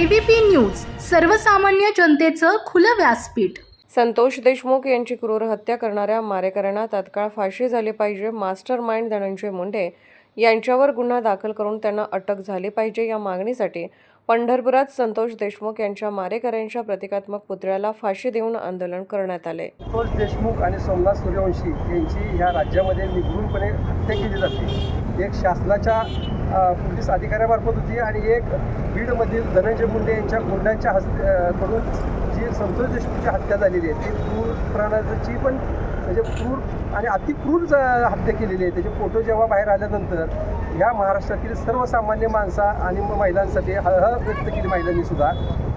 ABP news सर्वसामान्य जनतेचं खुलं व्यासपीठ. संतोष देशमुख यांची क्रूर हत्या करणाऱ्या मारेकऱ्यांना तात्काळ फाशी झाली पाहिजे मास्टर माइंड धनंजय मुंडे यांच्यावर गुन्हा दाखल करून त्यांना अटक झाली पाहिजे या मागणीसाठी पंढरपुरात संतोष देशमुख यांच्या मारेकऱ्यांच्या प्रतिकात्मक पुतळ्याला फाशी देऊन आंदोलन करण्यात आले. संतोष देशमुख आणि सोमनाथ सूर्यवंशी यांची ह्या राज्यामध्ये निगूनपणे हत्या केली जाते. एक शासनाच्या पोलीस अधिकाऱ्यामार्फत होती आणि एक बीडमधील धनंजय मुंडे यांच्या गुंडांच्या हस्ते कडून जी संतोष देशमुखची हत्या झालेली आहे ती क्रूर प्राणाची पण म्हणजे क्रूर आणि अतिक्रूर ज- हत्या केलेली आहे. त्याचे फोटो जेव्हा बाहेर आल्यानंतर ह्या महाराष्ट्रातील सर्वसामान्य माणसा आणि महिलांसाठी हळहळ व्यक्त केली महिलांनी सुद्धा.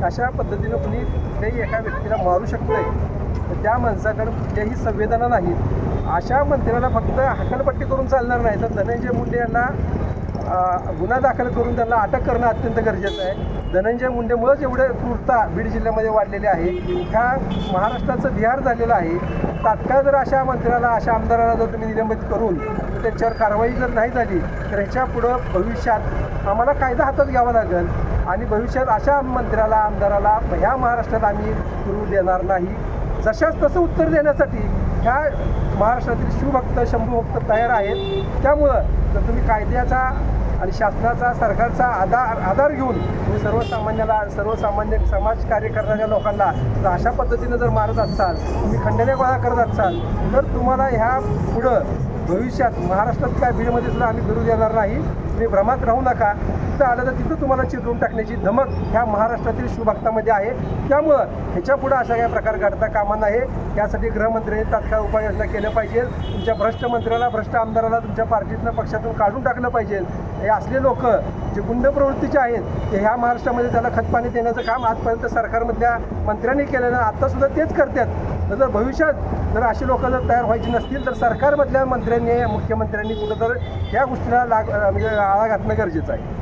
अशा पद्धतीनं कुणी कुठल्याही एका व्यक्तीला मारू शकतो आहे तर त्या माणसाकडे कुठल्याही संवेदना नाहीत. अशा मंत्र्याला फक्त हकालपट्टी करून चालणार नाही. तर धनंजय मुंडे यांना गुन्हा दाखल करून त्यांना अटक करणं अत्यंत गरजेचं आहे. धनंजय मुंडेमुळंच एवढे क्रूरता बीड जिल्ह्यामध्ये वाढलेली आहे. ह्या महाराष्ट्राचं बिहार झालेलं आहे. तात्काळ जर अशा मंत्र्याला अशा आमदाराला जर तुम्ही निलंबित करून त्यांच्यावर कारवाई जर नाही झाली तर ह्याच्या पुढं भविष्यात आम्हाला कायदा हातात घ्यावा लागेल. आणि भविष्यात अशा मंत्र्याला आमदाराला ह्या महाराष्ट्रात आम्ही करू देणार नाही. जशाच तसं उत्तर देण्यासाठी ह्या महाराष्ट्रातील शिवभक्त शंभूभक्त तयार आहेत. त्यामुळं जर तुम्ही कायद्याचा आणि शासनाचा सरकारचा आधार आधार घेऊन तुम्ही सर्वसामान्याला सर्वसामान्य समाज कार्य करणाऱ्या लोकांना जर अशा पद्धतीनं जर मारत असाल तुम्ही खंडने गोळा करत असाल तर तुम्हाला ह्या पुढं भविष्यात महाराष्ट्रात काय बीडमध्ये सुद्धा आम्ही फिरू देणार नाही. तुम्ही भ्रमात राहू नका. तिथं आलं तर तिथं तुम्हाला चिरडून टाकण्याची धमक ह्या महाराष्ट्रातील शिवभक्तामध्ये आहे. त्यामुळं ह्याच्या पुढं अशा काही प्रकार घडता कामा नाही यासाठी गृहमंत्र्यांनी तात्काळ उपाययोजना केल्या पाहिजे. तुमच्या भ्रष्ट मंत्र्याला भ्रष्ट आमदाराला तुमच्या पार्टीतनं पक्षातून काढून टाकलं पाहिजे. हे असले लोक जे गुंड प्रवृत्तीचे आहेत ते ह्या महाराष्ट्रामध्ये त्याला खतपाणी देण्याचं काम आजपर्यंत सरकारमधल्या मंत्र्यांनी केलेलं आत्तासुद्धा तेच करतात. जर भविष्यात जर अशी लोक जर तयार व्हायची नसतील तर सरकारमधल्या मंत्र्यांनी मुख्यमंत्र्यांनी कुठं तर या गोष्टीला लाग म्हणजे आळा घातणं गरजेचं आहे.